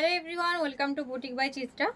Hello everyone welcome to boutique by Chitra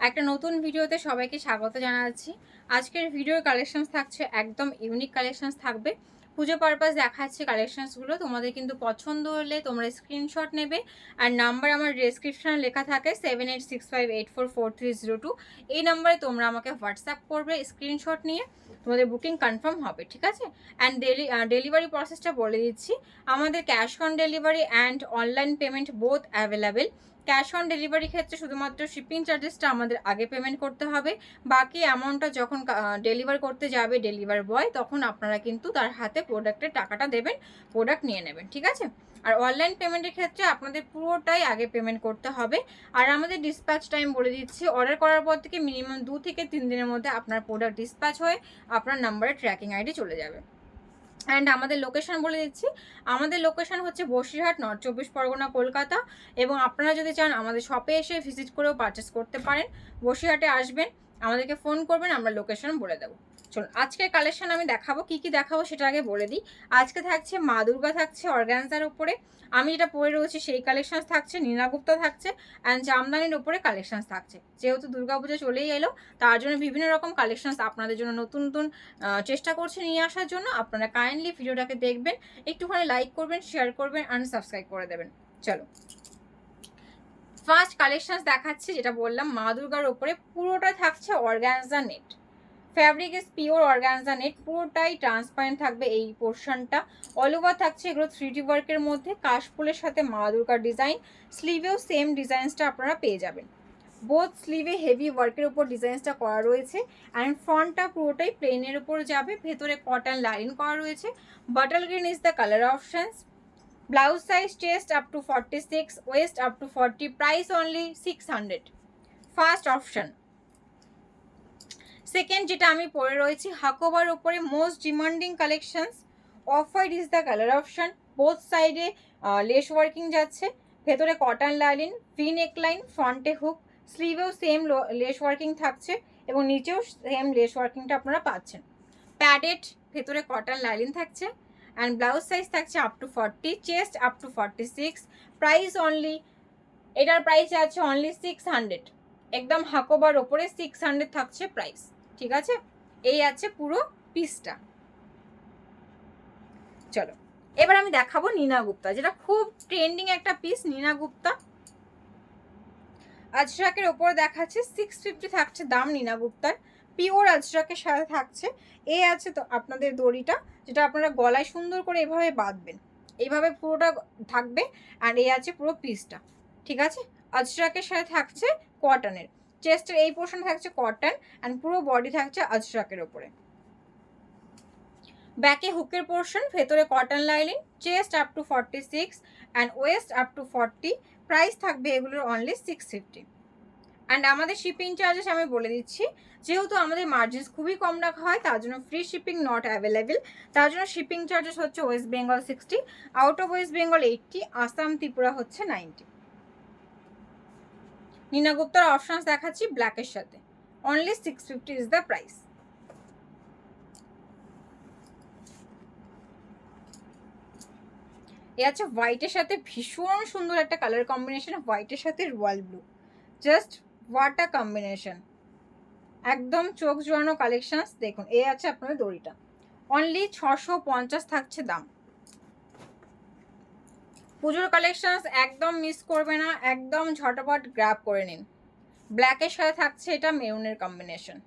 একটা নতুন ভিডিওতে সবাইকে স্বাগত জানাচ্ছি। আজকের ভিডিওর কালেকশনস থাকছে, একদম ইউনিক কালেকশনস থাকবে। পুজো পারপাস দেখাচ্ছে কালেকশনসগুলো তোমাদের কিন্তু পছন্দ হলে তোমরা স্ক্রিনশট নেবে। আর নাম্বার আমার ডেসক্রিপশনে লেখা থাকে seven eight six five eight four four three zero two এই নাম্বারে তোমরা আমাকে হোয়াটসঅ্যাপ করবে স্ক্রিনশট নিয়ে। তোমাদের বুকিং কনফার্ম হবে, ঠিক আছে? অ্যান্ড ডেলি ডেলিভারি প্রসেসটা বলে দিচ্ছি। আমাদের cash on delivery and online payment both available cash on delivery ক্ষেত্রে শুধুমাত্র শিপিং চার্জেসটা আমাদের আগে পেমেন্ট করতে হবে। বাকি অ্যামাউন্টটা যখন ডেলিভার করতে যাবে ডেলিভার বয় তখন আপনারা কিন্তু তার হাতে প্রোডাক্টের টাকাটা দেবেন প্রোডাক্ট নিয়ে নেবেন, ঠিক আছে? আর অনলাইন পেমেন্টের ক্ষেত্রে আপনাদের পুরোটাই আগে পেমেন্ট করতে হবে। আর আমাদের ডিসপ্যাচ টাইম বলে দিচ্ছি অর্ডার করার পর থেকে মিনিমাম দু থেকে তিন দিনের মধ্যে আপনার প্রোডাক্ট ডিসপ্যাচ হয়ে আপনার নাম্বারে ট্র্যাকিং আইডি চলে যাবে। অ্যান্ড আমাদের লোকেশন বলে দিচ্ছি। আমাদের লোকেশন হচ্ছে বসিরহাট নর্থ চব্বিশ পরগনা, কলকাতা। এবং আপনারা যদি চান, আমাদের শপে এসে ভিজিট করেও পারচেস করতে পারেন। বসিরহাটে আসবেন। আমাদেরকে ফোন করবেন, আমরা লোকেশন বলে দেবো। চলুন আজকের কালেকশন আমি দেখাবো, কি কি দেখাবো সেটা আগে বলে দিই। আজকে থাকছে মা দুর্গা, থাকছে অর্গানজার উপরে। আমি যেটা পরে রয়েছি সেই কালেকশন থাকছে নীনাগুপ্তা থাকছে অ্যান্ড জামদানির উপরে কালেকশন থাকছে। যেহেতু দুর্গাপুজো চলেই এলো, তার জন্য বিভিন্ন রকম কালেকশন আপনাদের জন্য নতুন নতুন চেষ্টা করছে নিয়ে আসার জন্য। আপনারা কাইন্ডলি ভিডিওটাকে দেখবেন, একটুখানি লাইক করবেন শেয়ার করবেন অ্যান্ড সাবস্ক্রাইব করে দেবেন। চলো। ফার্স্ট কালেকশন দেখাচ্ছি, যেটা বললাম, মা দুর্গার ওপরে পুরোটা থাকছে organza net fabric is pure organza net পুরোটাই ট্রান্সপারেন্ট থাকবে এই পোর্শনটা অল ওভার থাকছে এগুলো থ্রি ডি ওয়ার্কের মধ্যে, কাশফুলের সাথে মা দুর্গার ডিজাইন স্লিভেও সেম ডিজাইনসটা আপনারা পেয়ে যাবেন। বোথ স্লিভে হেভি ওয়ার্কের উপর ডিজাইনসটা করা রয়েছে অ্যান্ড ফ্রন্টটা পুরোটাই প্লেনের উপর যাবে, ভেতরে কটন লাইন করা রয়েছে। Bottle green is the colour options blouse size chest up to forty six waist up to forty price only six hundred first option second যেটা আমি পরে রয়েছি, হাকোবার ওপরে most demanding collections of white is the colour option both সাইডে lace working যাচ্ছে। ভেতরে cotton line V neckline ফ্রন্টে hook স্লিভেও সেম লেস ওয়ার্কিং থাকছে এবং নিচেও সেম লেস ওয়ার্কিংটা আপনারা পাচ্ছেন। প্যাডেড ভেতরে কটন লাইন থাকছে। অ্যান্ড ব্লাউজ সাইজ থাকছে up to forty chest up to forty six price only এটার প্রাইস আছে অনলি সিক্স হান্ড্রেড একদম হাকোবার ওপরে সিক্স হান্ড্রেড থাকছে প্রাইস ঠিক আছে? এই আছে পুরো পিসটা চলো, এবার আমি দেখাবো নীনা গুপ্তা, যেটা খুব ট্রেন্ডিং একটা পিস নীনা গুপ্তা। আজরাকের ওপর দেখাচ্ছে সিক্স ফিফটি থাকছে দাম নীনা গুপ্তার। পিওর আজরাকের সাথে থাকছে। এ আছে তো আপনাদের দড়িটা, যেটা আপনারা গলায় সুন্দর করে এভাবে বাঁধবেন। এইভাবে পুরোটা থাকবে আর এই আছে পুরো পিসটা ঠিক আছে? আজরাকের সাথে থাকছে কটনের চেস্টের এই পোর্শন থাকছে কটন অ্যান্ড পুরো বডি থাকছে আজরাকের ওপরে। ব্যাকে হুকের পোর্শন ভেতরে cotton lining chest up to forty six and waist up to forty price থাকবে এগুলোর অনলি সিক্স ফিফটি অ্যান্ড আমাদের শিপিং চার্জেস আমি বলে দিচ্ছি, যেহেতু আমাদের মার্জিনস খুবই কম রাখা হয়, তার জন্য ফ্রি শিপিং নট অ্যাভেলেবেল তার জন্য শিপিং চার্জেস হচ্ছে West Bengal sixty out of West Bengal eighty Assam Tripura হচ্ছে নাইনটি নীনা গুপ্তার অপশনস দেখাচ্ছি ব্ল্যাকের সাথে। Only six fifty is the price এ আছে হোয়াইটের সাথে ভীষণ সুন্দর একটা কালার কম্বিনেশন হোয়াইটের সাথে royal blue just what a combination একদম চোখ জোড়ানো কালেকশনস দেখুন, এ আছে আপনাদের দড়িটা। অনলি ছশো পঞ্চাশ থাকছে দাম। পুজোর কালেকশনস একদম মিস করবে না, একদম ঝটপট গ্র্যাব করে নিন। ব্ল্যাকের সাথে থাকছে এটা মেরুনের কম্বিনেশন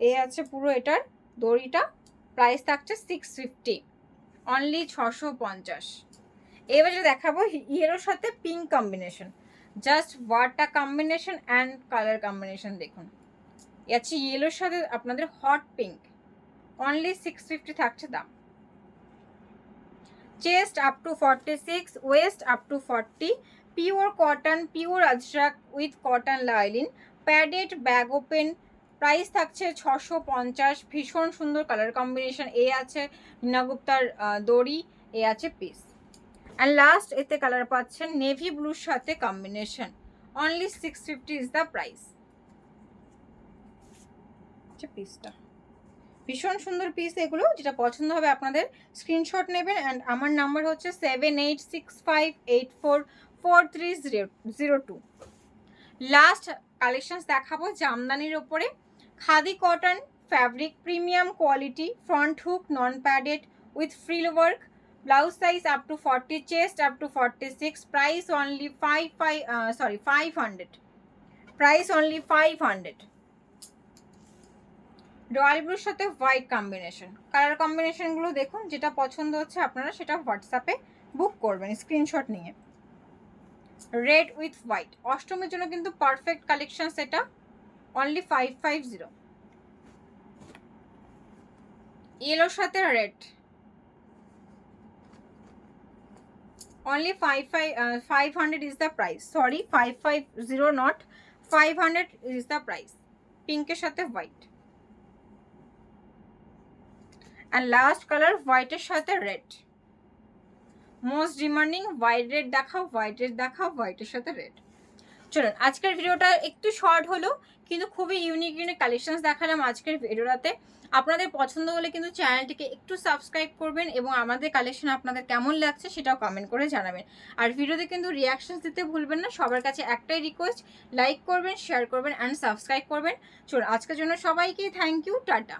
এ আছে পুরো এটার দড়িটা প্রাইস থাকছে সিক্স ফিফটি অনলি ছশো পঞ্চাশ। এবারে দেখাবো ইয়েরোর সাথে pink combination just what a combination and colour combination দেখুন। আছে ইয়েলোর সাথে আপনাদের hot pink only six fifty থাকছে দাম। Chest up to forty six waist up to forty pure cotton pure ajrakh with cotton lining padded back open price থাকছে ছশো পঞ্চাশ, ভীষণ সুন্দর কালার কম্বিনেশন এ আছে নীনাগুপ্তার দড়ি, এ আছে পিস অ্যান্ড লাস্ট এতে কালার পাচ্ছেন নেভি ব্লুর সাথে combination only six fifty is the price পিসটা ভীষণ সুন্দর পিস এগুলো, যেটা পছন্দ হবে আপনাদের। স্ক্রিনশট নেবেন অ্যান্ড আমার নাম্বার হচ্ছে seven eight six five eight four four three zero zero two last collections দেখাবো জামদানির ওপরে। Khadi cotton fabric premium quality front hook non padded with frill work blouse size up to forty chest up to forty six price only five five sorry five hundred price only five hundred royal ব্লুর সাথে white combination colour কম্বিনেশনগুলো দেখুন, যেটা পছন্দ হচ্ছে আপনারা সেটা হোয়াটসঅ্যাপে বুক করবেন স্ক্রিনশট নিয়ে। রেড উইথ হোয়াইট অষ্টমীর জন্য কিন্তু পারফেক্ট কালেকশন সেটা অনলি ফাইভ ফাইভ জিরো ইয়েলোর সাথে red five hundred is the price sorry five five zero not five hundred is the price পিঙ্কের সাথে হোয়াইট অ্যান্ড লাস্ট কালার হোয়াইটের সাথে red most demanding white red দেখাও white red দেখাও হোয়াইটের সাথে রেড চলুন, আজকের ভিডিওটা একটু শর্ট হলো, কিন্তু খুবই ইউনিক ইউনিক কালেকশনস দেখালাম আজকের ভিডিওটাতে আপনাদের পছন্দ হলে কিন্তু চ্যানেলটিকে একটু সাবস্ক্রাইব করবেন এবং আমাদের কালেকশন আপনাদের কেমন লাগছে সেটাও কমেন্ট করে জানাবেন। আর ভিডিওতে কিন্তু রিয়াকশনস দিতে ভুলবেন না, সবার কাছে একটাই রিকোয়েস্ট লাইক করবেন শেয়ার করবেন অ্যান্ড সাবস্ক্রাইব করবেন। চলুন, আজকের জন্য সবাইকে থ্যাংক ইউ টাটা।